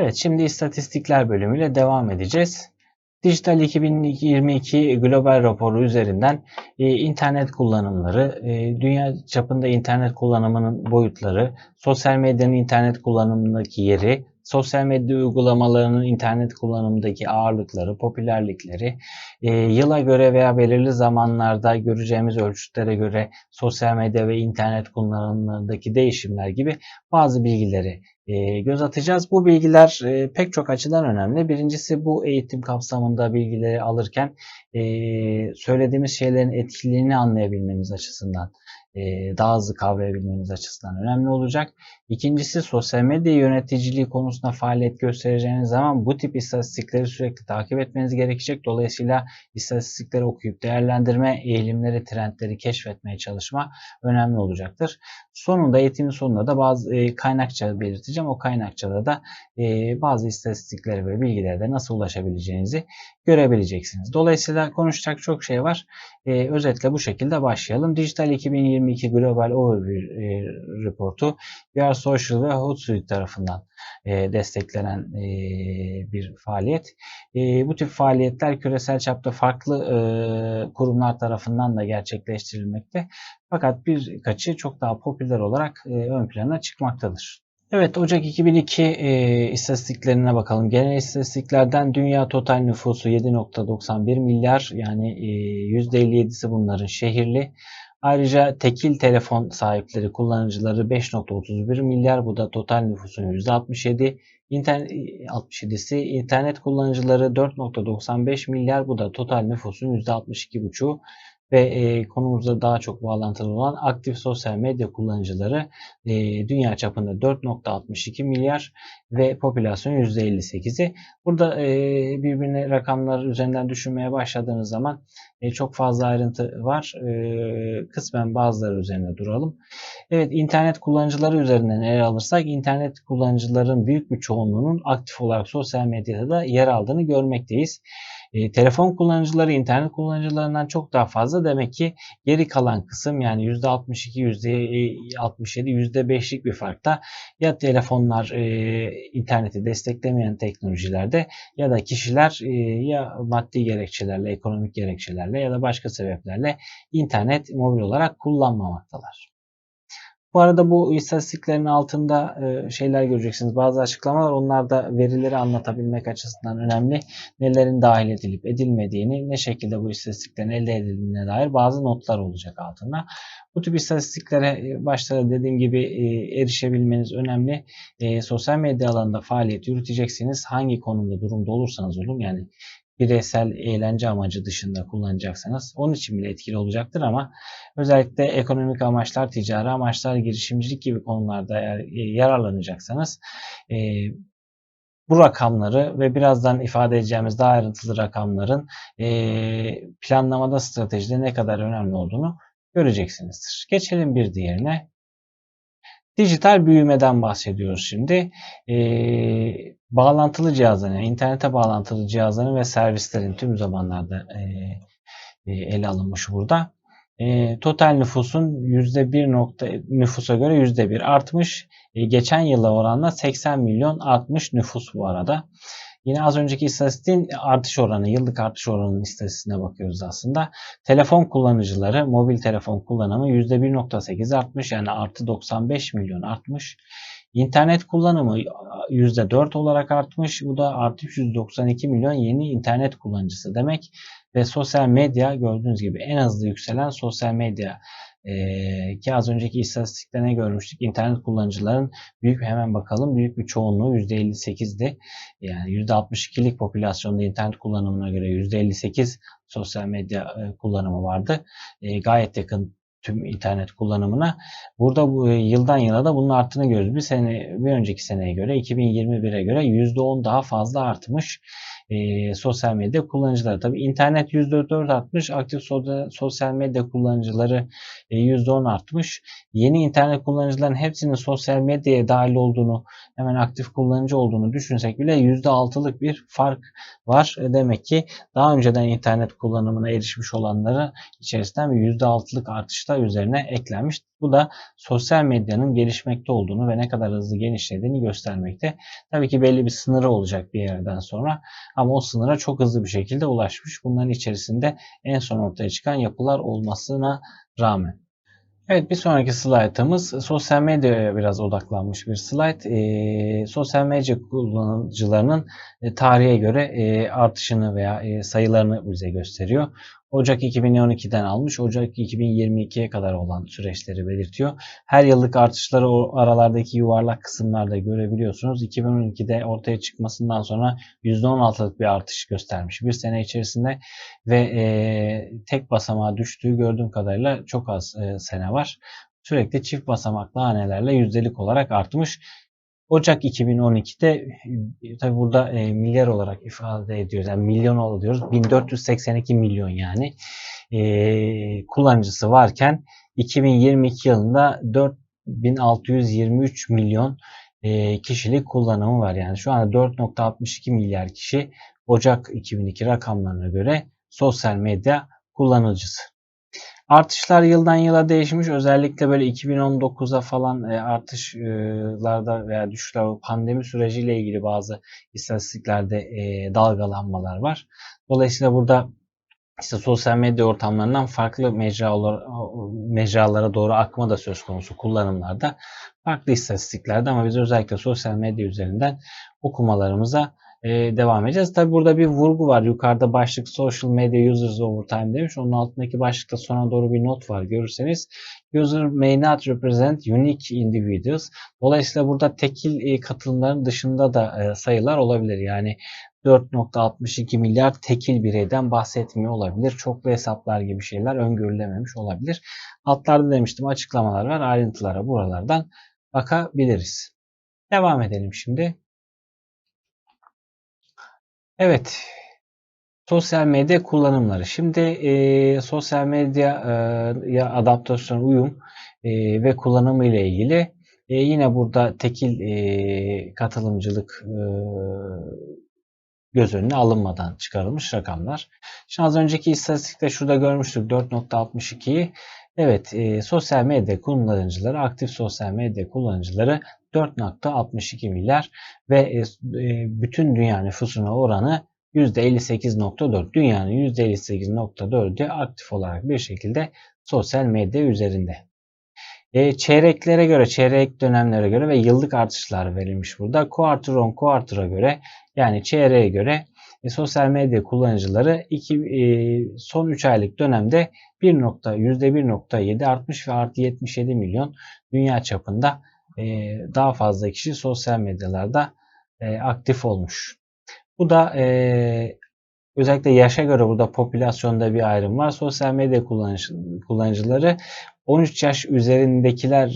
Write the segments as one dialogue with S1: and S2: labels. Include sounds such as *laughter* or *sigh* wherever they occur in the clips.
S1: Evet şimdi istatistikler bölümüyle devam edeceğiz. Dijital 2022 global raporu üzerinden e, internet kullanımları, e, dünya çapında internet kullanımının boyutları, sosyal medyanın internet kullanımındaki yeri, sosyal medya uygulamalarının internet kullanımındaki ağırlıkları, popülerlikleri, e, yıla göre veya belirli zamanlarda göreceğimiz ölçütlere göre sosyal medya ve internet kullanımlarındaki değişimler gibi bazı bilgileri e, göz atacağız. Bu bilgiler e, pek çok açıdan önemli. Birincisi bu eğitim kapsamında bilgileri alırken e, söylediğimiz şeylerin etkiliğini anlayabilmeniz açısından daha hızlı kavrayabilmeniz açısından önemli olacak. İkincisi sosyal medya yöneticiliği konusunda faaliyet göstereceğiniz zaman bu tip istatistikleri sürekli takip etmeniz gerekecek. Dolayısıyla istatistikleri okuyup değerlendirme, eğilimleri, trendleri keşfetmeye çalışma önemli olacaktır. Sonunda eğitimin sonunda da bazı kaynakça belirteceğim. O kaynakçada da bazı istatistikleri ve bilgilere de nasıl ulaşabileceğinizi görebileceksiniz. Dolayısıyla konuşacak çok şey var. Özetle bu şekilde başlayalım. Dijital 2022 Global Overview raportu We Are Social ve Hootsuite tarafından e, desteklenen e, bir faaliyet. E, bu tip faaliyetler küresel çapta farklı e, kurumlar tarafından da gerçekleştirilmekte. Fakat birkaçı çok daha popüler olarak e, ön plana çıkmaktadır. Evet Ocak 2002 e, istatistiklerine bakalım. Genel istatistiklerden dünya total nüfusu 7.91 milyar yani e, %57'si bunların şehirli. Ayrıca tekil telefon sahipleri kullanıcıları 5.31 milyar bu da total nüfusun %67. İnternet 67'si internet kullanıcıları 4.95 milyar bu da total nüfusun %62,5'u ve e, konumuzda daha çok bağlantılı olan aktif sosyal medya kullanıcıları e, dünya çapında 4.62 milyar ve popülasyon %58'i. Burada e, birbirine rakamlar üzerinden düşünmeye başladığınız zaman e, çok fazla ayrıntı var. E, kısmen bazıları üzerine duralım. Evet internet kullanıcıları üzerinden ele alırsak internet kullanıcıların büyük bir çoğunluğunun aktif olarak sosyal medyada da yer aldığını görmekteyiz. E, telefon kullanıcıları internet kullanıcılarından çok daha fazla. Demek ki geri kalan kısım yani %62, %67, %5'lik bir farkta ya telefonlar e, interneti desteklemeyen teknolojilerde ya da kişiler e, ya maddi gerekçelerle, ekonomik gerekçelerle ya da başka sebeplerle internet mobil olarak kullanmamaktalar. Bu arada bu istatistiklerin altında e, şeyler göreceksiniz. Bazı açıklamalar onlar da verileri anlatabilmek açısından önemli. Nelerin dahil edilip edilmediğini, ne şekilde bu istatistiklerin elde edildiğine dair bazı notlar olacak altında. Bu tip istatistiklere e, başta dediğim gibi e, erişebilmeniz önemli. Sosyal medya alanında faaliyet yürüteceksiniz. Hangi konumda durumda olursanız olun yani bireysel eğlence amacı dışında kullanacaksanız onun için bile etkili olacaktır ama özellikle ekonomik amaçlar, ticari amaçlar, girişimcilik gibi konularda e, yararlanacaksanız e, bu rakamları ve birazdan ifade edeceğimiz daha ayrıntılı rakamların e, planlamada stratejide ne kadar önemli olduğunu göreceksinizdir. Geçelim bir diğerine. Dijital büyümeden bahsediyoruz şimdi. Ee, bağlantılı cihazların, yani internete bağlantılı cihazların ve servislerin tüm zamanlarda e, e, ele alınmış burada. E, total nüfusun %1 nokta, nüfusa göre %1 artmış. E, geçen yıla oranla 80 milyon artmış nüfus bu arada. Yine az önceki istatistiğin artış oranı, yıllık artış oranının istatistiğine bakıyoruz aslında. Telefon kullanıcıları, mobil telefon kullanımı %1.8 artmış. Yani artı 95 milyon artmış. İnternet kullanımı %4 olarak artmış. Bu da artı 192 milyon yeni internet kullanıcısı demek. Ve sosyal medya gördüğünüz gibi en hızlı yükselen sosyal medya ee, ki az önceki istatistikte ne görmüştük? İnternet kullanıcıların büyük hemen bakalım büyük bir çoğunluğu %58'di. Yani %62'lik popülasyonda internet kullanımına göre %58 sosyal medya e, kullanımı vardı. E, gayet yakın tüm internet kullanımına. Burada bu, e, yıldan yıla da bunun arttığını görüyoruz. Bir sene bir önceki seneye göre 2021'e göre %10 daha fazla artmış. e, sosyal medya kullanıcıları. Tabii internet %4 artmış, aktif sosyal medya kullanıcıları %10 artmış. Yeni internet kullanıcıların hepsinin sosyal medyaya dahil olduğunu, hemen aktif kullanıcı olduğunu düşünsek bile %6'lık bir fark var. E, Demek ki daha önceden internet kullanımına erişmiş olanları içerisinden bir %6'lık artışta üzerine eklenmiş. Bu da sosyal medyanın gelişmekte olduğunu ve ne kadar hızlı genişlediğini göstermekte. Tabii ki belli bir sınırı olacak bir yerden sonra ama o sınıra çok hızlı bir şekilde ulaşmış. Bunların içerisinde en son ortaya çıkan yapılar olmasına rağmen. Evet bir sonraki slaytımız sosyal medyaya biraz odaklanmış bir slayt. Ee, sosyal medya kullanıcılarının e, tarihe göre e, artışını veya e, sayılarını bize gösteriyor. Ocak 2012'den almış, Ocak 2022'ye kadar olan süreçleri belirtiyor. Her yıllık artışları aralardaki yuvarlak kısımlarda görebiliyorsunuz. 2012'de ortaya çıkmasından sonra %16'lık bir artış göstermiş bir sene içerisinde ve e, tek basamağa düştüğü gördüğüm kadarıyla çok az e, sene var. Sürekli çift basamaklı hanelerle yüzdelik olarak artmış. Ocak 2012'de tabi burada e, milyar olarak ifade ediyoruz. Yani milyon oluyoruz. 1482 milyon yani e, kullanıcısı varken 2022 yılında 4623 milyon e, kişilik kullanımı var. Yani şu anda 4.62 milyar kişi Ocak 2002 rakamlarına göre sosyal medya kullanıcısı. Artışlar yıldan yıla değişmiş. Özellikle böyle 2019'a falan e, artışlarda veya düşüşler pandemi süreciyle ilgili bazı istatistiklerde e, dalgalanmalar var. Dolayısıyla burada işte sosyal medya ortamlarından farklı mecralar, mecralara doğru akma da söz konusu kullanımlarda. Farklı istatistiklerde ama biz özellikle sosyal medya üzerinden okumalarımıza e, devam edeceğiz. Tabi burada bir vurgu var. Yukarıda başlık Social Media Users Over Time demiş. Onun altındaki başlıkta sona doğru bir not var. Görürseniz User may not represent unique individuals. Dolayısıyla burada tekil e, katılımların dışında da e, sayılar olabilir. Yani 4.62 milyar tekil bireyden bahsetmiyor olabilir. Çoklu hesaplar gibi şeyler öngörülememiş olabilir. Altlarda demiştim açıklamalar var. Ayrıntılara buralardan bakabiliriz. Devam edelim şimdi. Evet. Sosyal medya kullanımları. Şimdi e, sosyal medyaya adaptasyon, uyum e, ve kullanımı ile ilgili e, yine burada tekil e, katılımcılık e, göz önüne alınmadan çıkarılmış rakamlar. Şimdi az önceki istatistikte şurada görmüştük 4.62'yi. Evet, e, sosyal medya kullanıcıları, aktif sosyal medya kullanıcıları 4.62 milyar ve e, bütün dünya nüfusuna oranı %58.4. Dünyanın %58.4'ü aktif olarak bir şekilde sosyal medya üzerinde. E, çeyreklere göre, çeyrek dönemlere göre ve yıllık artışlar verilmiş burada. Quarter on quarter'a göre yani çeyreğe göre e, sosyal medya kullanıcıları iki, e, son 3 aylık dönemde 1. %1.7 artmış ve artı 77 milyon dünya çapında e, daha fazla kişi sosyal medyalarda e, aktif olmuş. Bu da e, özellikle yaşa göre burada popülasyonda bir ayrım var. Sosyal medya kullanıcı, kullanıcıları 13 yaş üzerindekiler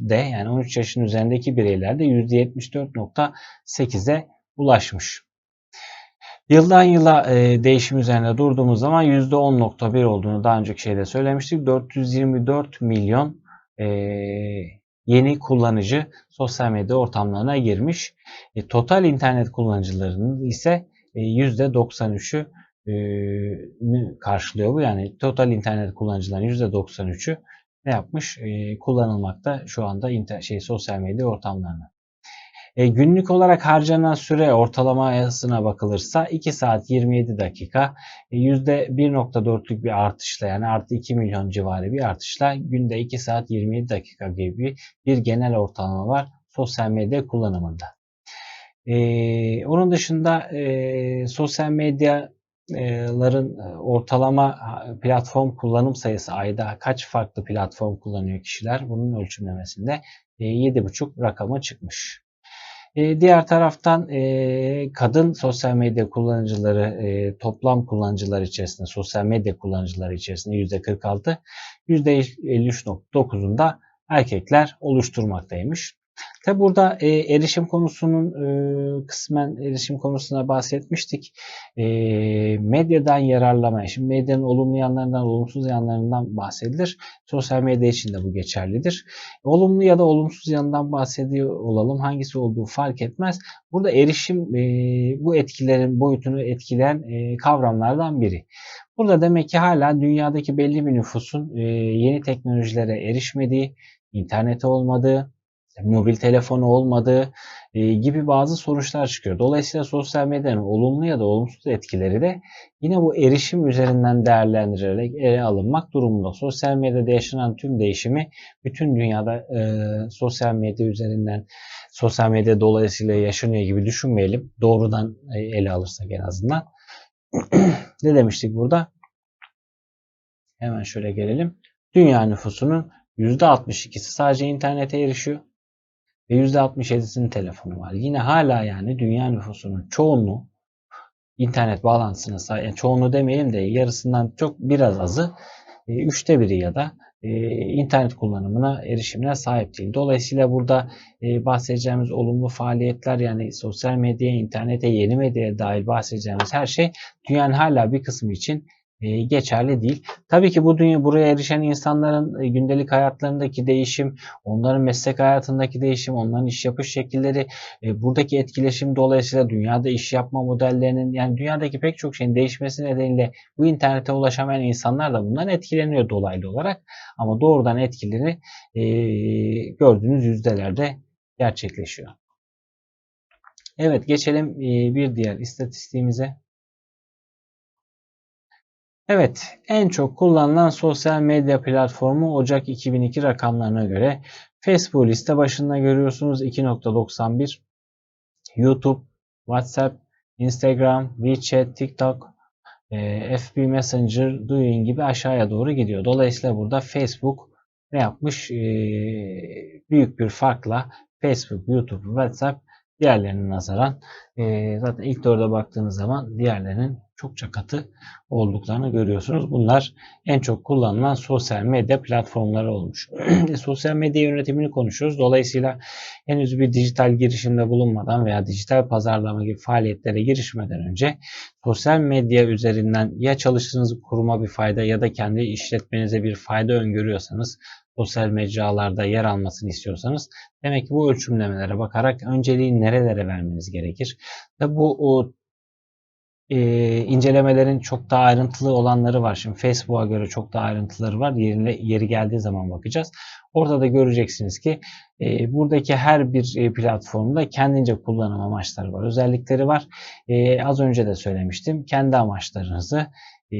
S1: de yani 13 yaşın üzerindeki bireylerde %74.8'e ulaşmış. Yıldan yıla e, değişim üzerinde durduğumuz zaman %10.1 olduğunu daha önceki şeyde söylemiştik. 424 milyon e, yeni kullanıcı sosyal medya ortamlarına girmiş. E, total internet kullanıcılarının ise e, %93'ü e, karşılıyor bu. Yani total internet kullanıcıların %93'ü ne yapmış? E, kullanılmakta şu anda inter, şey sosyal medya ortamlarına. E, günlük olarak harcanan süre ortalamasına bakılırsa 2 saat 27 dakika e, %1.4'lük bir artışla yani artı 2 milyon civarı bir artışla günde 2 saat 27 dakika gibi bir genel ortalama var sosyal medya kullanımında. E, onun dışında e, sosyal medyaların e, ortalama platform kullanım sayısı ayda kaç farklı platform kullanıyor kişiler bunun ölçümlemesinde 7,5 rakamı çıkmış. E, diğer taraftan e, kadın sosyal medya kullanıcıları e, toplam kullanıcılar içerisinde sosyal medya kullanıcıları içerisinde %46 %53.9'unda erkekler oluşturmaktaymış. Tabi burada e, erişim konusunun e, kısmen erişim konusuna bahsetmiştik. E, medyadan yararlamaya, şimdi medyanın olumlu yanlarından, olumsuz yanlarından bahsedilir. Sosyal medya için de bu geçerlidir. Olumlu ya da olumsuz yanından bahsediyor olalım. Hangisi olduğu fark etmez. Burada erişim e, bu etkilerin boyutunu etkileyen e, kavramlardan biri. Burada demek ki hala dünyadaki belli bir nüfusun e, yeni teknolojilere erişmediği, internete olmadığı, mobil telefonu olmadığı e, gibi bazı sonuçlar çıkıyor. Dolayısıyla sosyal medyanın olumlu ya da olumsuz etkileri de yine bu erişim üzerinden değerlendirilerek ele alınmak durumunda. Sosyal medyada yaşanan tüm değişimi bütün dünyada e, sosyal medya üzerinden sosyal medya dolayısıyla yaşanıyor gibi düşünmeyelim. Doğrudan e, ele alırsak en azından. *clears throat* ne demiştik burada? Hemen şöyle gelelim. Dünya nüfusunun %62'si sadece internete erişiyor ve %67'sinin telefonu var. Yine hala yani dünya nüfusunun çoğunluğu internet bağlantısına sahip, yani çoğunluğu demeyelim de yarısından çok biraz azı, e, üçte biri ya da e, internet kullanımına, erişimine sahip değil. Dolayısıyla burada e, bahsedeceğimiz olumlu faaliyetler yani sosyal medyaya, internete, yeni medyaya dahil bahsedeceğimiz her şey dünyanın hala bir kısmı için geçerli değil. Tabii ki bu dünya buraya erişen insanların e, gündelik hayatlarındaki değişim, onların meslek hayatındaki değişim, onların iş yapış şekilleri, e, buradaki etkileşim dolayısıyla dünyada iş yapma modellerinin yani dünyadaki pek çok şeyin değişmesi nedeniyle bu internete ulaşamayan insanlar da bundan etkileniyor dolaylı olarak. Ama doğrudan etkileri gördüğünüz yüzdelerde gerçekleşiyor. Evet geçelim bir diğer istatistiğimize. Evet, en çok kullanılan sosyal medya platformu Ocak 2002 rakamlarına göre Facebook liste başında görüyorsunuz 2.91, YouTube, WhatsApp, Instagram, WeChat, TikTok, e, FB Messenger, Douyin gibi aşağıya doğru gidiyor. Dolayısıyla burada Facebook ne yapmış? E, büyük bir farkla Facebook, YouTube, WhatsApp diğerlerine nazaran e, zaten ilk dörde baktığınız zaman diğerlerinin çokça katı olduklarını görüyorsunuz. Bunlar en çok kullanılan sosyal medya platformları olmuş. *clears throat* sosyal medya yönetimini konuşuyoruz. Dolayısıyla henüz bir dijital girişimde bulunmadan veya dijital pazarlama gibi faaliyetlere girişmeden önce sosyal medya üzerinden ya çalıştığınız kuruma bir fayda ya da kendi işletmenize bir fayda öngörüyorsanız sosyal mecralarda yer almasını istiyorsanız demek ki bu ölçümlemelere bakarak önceliği nerelere vermeniz gerekir. Ve bu o e, incelemelerin çok daha ayrıntılı olanları var. Şimdi Facebook'a göre çok daha ayrıntıları var. Yerine, yeri geldiği zaman bakacağız. Orada da göreceksiniz ki e, buradaki her bir e, platformda kendince kullanım amaçları var. Özellikleri var. E, az önce de söylemiştim. Kendi amaçlarınızı e,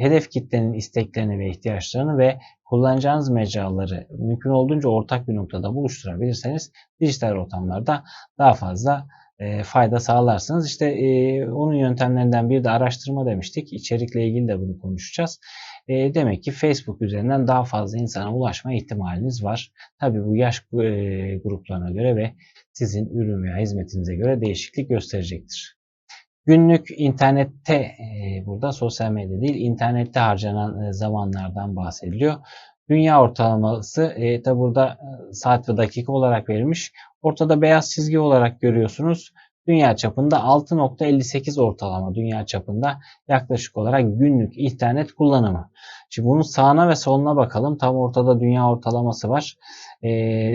S1: hedef kitlenin isteklerini ve ihtiyaçlarını ve kullanacağınız mecraları mümkün olduğunca ortak bir noktada buluşturabilirseniz dijital ortamlarda daha fazla e, fayda sağlarsınız. İşte e, onun yöntemlerinden bir de araştırma demiştik. İçerikle ilgili de bunu konuşacağız. E, demek ki Facebook üzerinden daha fazla insana ulaşma ihtimaliniz var. Tabii bu yaş e, gruplarına göre ve sizin ürün veya hizmetinize göre değişiklik gösterecektir. Günlük internette e, burada sosyal medya değil internette harcanan e, zamanlardan bahsediliyor. Dünya ortalaması e, tabi burada e, saat ve dakika olarak verilmiş. Ortada beyaz çizgi olarak görüyorsunuz. Dünya çapında 6.58 ortalama dünya çapında yaklaşık olarak günlük internet kullanımı. Şimdi bunun sağına ve soluna bakalım. Tam ortada dünya ortalaması var. E,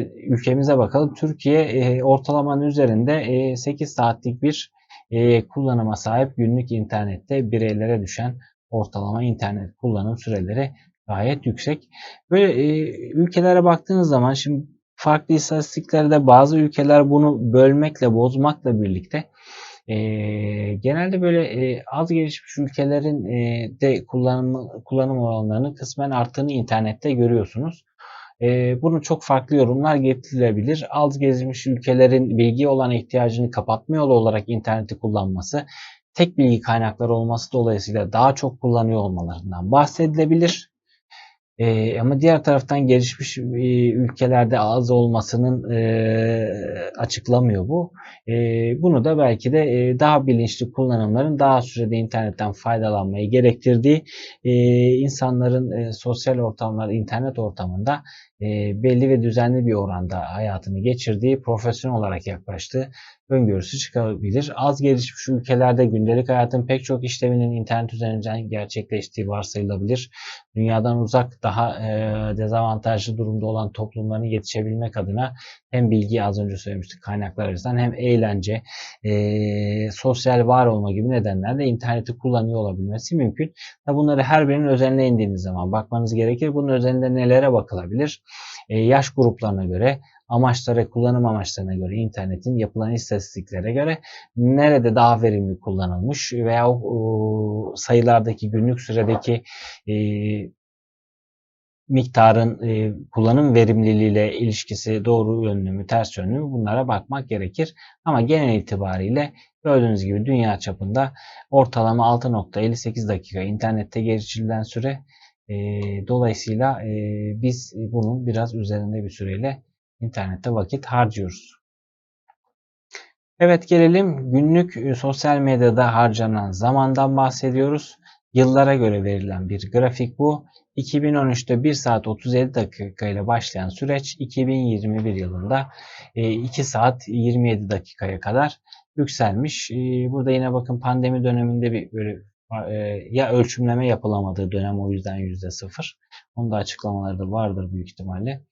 S1: ülkemize bakalım. Türkiye e, ortalamanın üzerinde e, 8 saatlik bir e, kullanıma sahip günlük internette bireylere düşen ortalama internet kullanım süreleri gayet yüksek. Böyle e, ülkelere baktığınız zaman şimdi farklı istatistiklerde bazı ülkeler bunu bölmekle bozmakla birlikte e, genelde böyle e, az gelişmiş ülkelerin e, de kullanım, kullanım oranlarını kısmen arttığını internette görüyorsunuz. E, bunu çok farklı yorumlar getirilebilir. Az gelişmiş ülkelerin bilgi olan ihtiyacını kapatma yolu olarak interneti kullanması, tek bilgi kaynakları olması dolayısıyla daha çok kullanıyor olmalarından bahsedilebilir. E, ama diğer taraftan gelişmiş e, ülkelerde az olmasının e, açıklamıyor bu. E, bunu da belki de e, daha bilinçli kullanımların daha sürede internetten faydalanmayı gerektirdiği e, insanların e, sosyal ortamlar, internet ortamında belli ve düzenli bir oranda hayatını geçirdiği, profesyonel olarak yaklaştığı öngörüsü çıkabilir. Az gelişmiş ülkelerde gündelik hayatın pek çok işleminin internet üzerinden gerçekleştiği varsayılabilir. Dünyadan uzak daha e, dezavantajlı durumda olan toplumların yetişebilmek adına hem bilgi az önce söylemiştik kaynaklar açısından hem eğlence, e, sosyal var olma gibi nedenlerle interneti kullanıyor olabilmesi mümkün. Bunları her birinin özeline indiğiniz zaman bakmanız gerekir. Bunun özelinde nelere bakılabilir? E, yaş gruplarına göre amaçlara, kullanım amaçlarına göre internetin yapılan istatistiklere göre nerede daha verimli kullanılmış veya o sayılardaki günlük süredeki e, miktarın e, kullanım verimliliğiyle ilişkisi doğru yönlü mü ters yönlü mü bunlara bakmak gerekir. Ama genel itibariyle gördüğünüz gibi dünya çapında ortalama 6.58 dakika internette geçirilen süre e, dolayısıyla e, biz bunun biraz üzerinde bir süreyle internette vakit harcıyoruz. Evet gelelim günlük sosyal medyada harcanan zamandan bahsediyoruz. Yıllara göre verilen bir grafik bu. 2013'te 1 saat 37 dakika ile başlayan süreç 2021 yılında 2 e, saat 27 dakikaya kadar yükselmiş. E, burada yine bakın pandemi döneminde bir böyle e, ya ölçümleme yapılamadığı dönem o yüzden %0. Onun da açıklamaları da vardır büyük ihtimalle.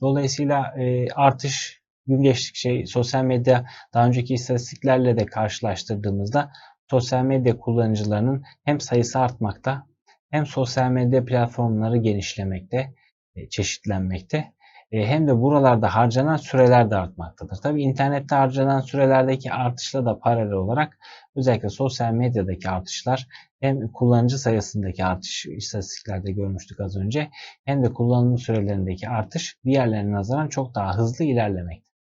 S1: Dolayısıyla artış gün geçtikçe sosyal medya daha önceki istatistiklerle de karşılaştırdığımızda sosyal medya kullanıcılarının hem sayısı artmakta hem sosyal medya platformları genişlemekte, e, çeşitlenmekte e, hem de buralarda harcanan süreler de artmaktadır. Tabi internette harcanan sürelerdeki artışla da paralel olarak özellikle sosyal medyadaki artışlar hem kullanıcı sayısındaki artış istatistiklerde görmüştük az önce hem de kullanım sürelerindeki artış diğerlerine nazaran çok daha hızlı ilerlemekte.